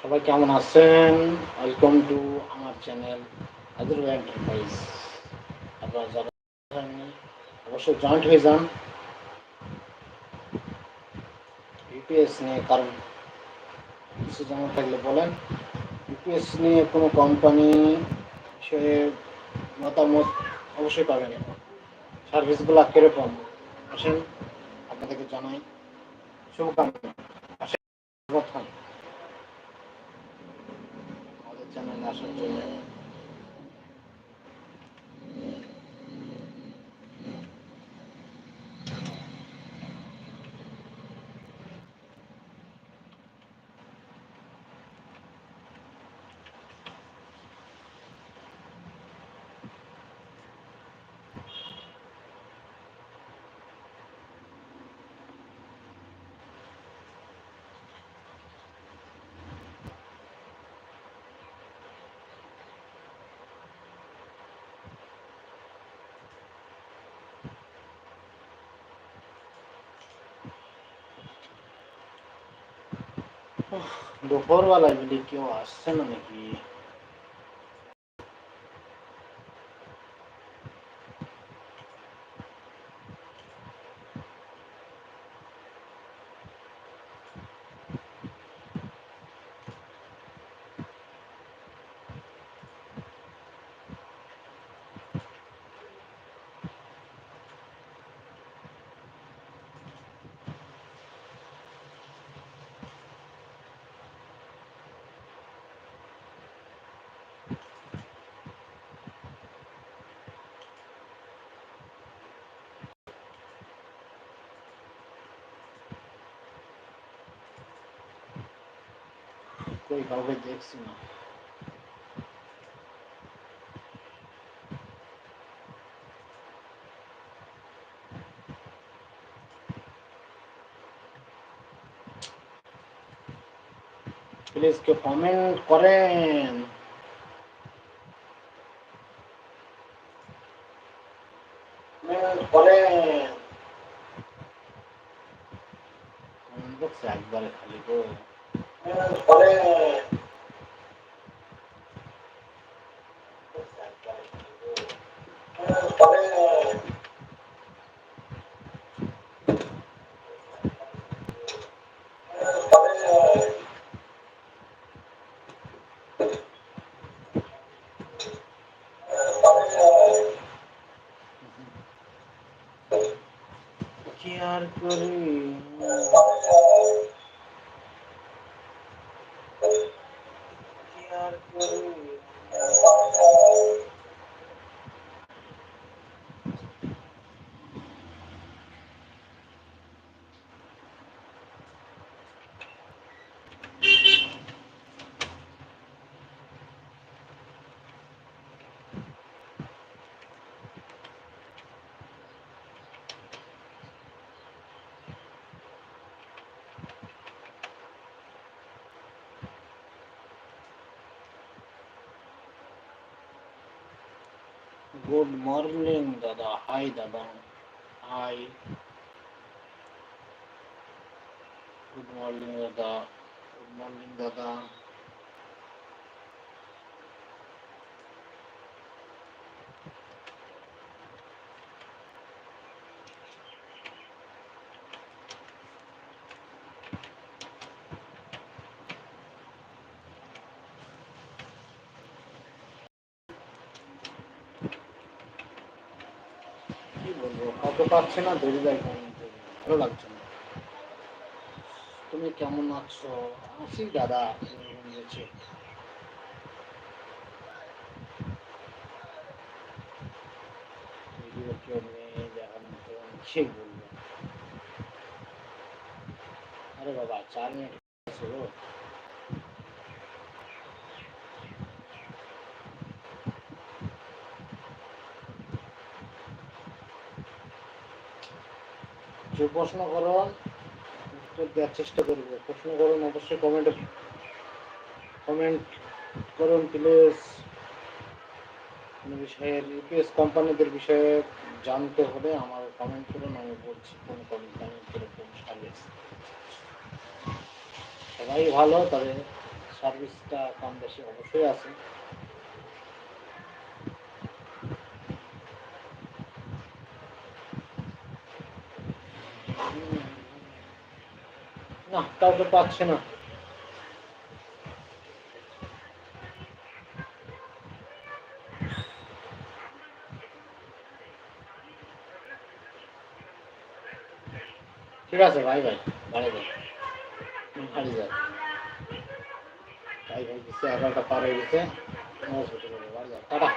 সবাই কেমন আছেন? ওয়েলকাম টু আমার চ্যানেল আদুর এন্টারপ্রাইজ আপনারা যারা অবশ্যই জয়েন্ট হয়ে যান। ইউপিএস নিয়ে কারণ কিছু জানা থাকলে বলেন। ইউপিএস নিয়ে কোনো কোম্পানি বিষয়ে মতামত অবশ্যই পাবেন। সার্ভিসগুলো কীরকম? আসেন, আপনাদেরকে জানাই। শুভকামনা। আসেন 江南那首歌 दोपहर वाला वीडियो क्यों आज से मैंने की কই কাউকে দেখছি না প্লিজ কেউ কমেন্ট করেন করেন একবারে খালি গো কমেন্ট করেন একবারে খালি গো। কমেন্ট করেন কি আর করি কি আর গুড মর্নিং দাদা। হাই দাদা। হাই। গুড মর্নিং দাদা। গুড মর্নিং দাদা। বলব। কাউকে পাচ্ছে না ধরে যায় ভালো লাগছে না। তুমি কেমন আছো? আছি দাদা বলব। আরে বাবা চার মিনিট যে প্রশ্ন করো উত্তর দেওয়ার চেষ্টা করব। প্রশ্ন করুন, অবশ্যই কমেন্টে কমেন্ট করুন প্লিজ বিষয়ের ইউপিএস কোম্পানিদের বিষয়ে জানতে হলে আমার কমেন্ট করুন, আমি বলছি কোন কোম্পানি কীরকম সার্ভিস সবাই ভালো, তবে সার্ভিসটা কম বেশি অবশ্যই আছে। না কাউকে পাচ্ছে না ঠিক আছে ভাই ভাই বাড়ি যাই বাড়ি যাই ভাই ভাই গেছে এগারোটা পার হয়ে গেছে বাড়ি যাই টাটা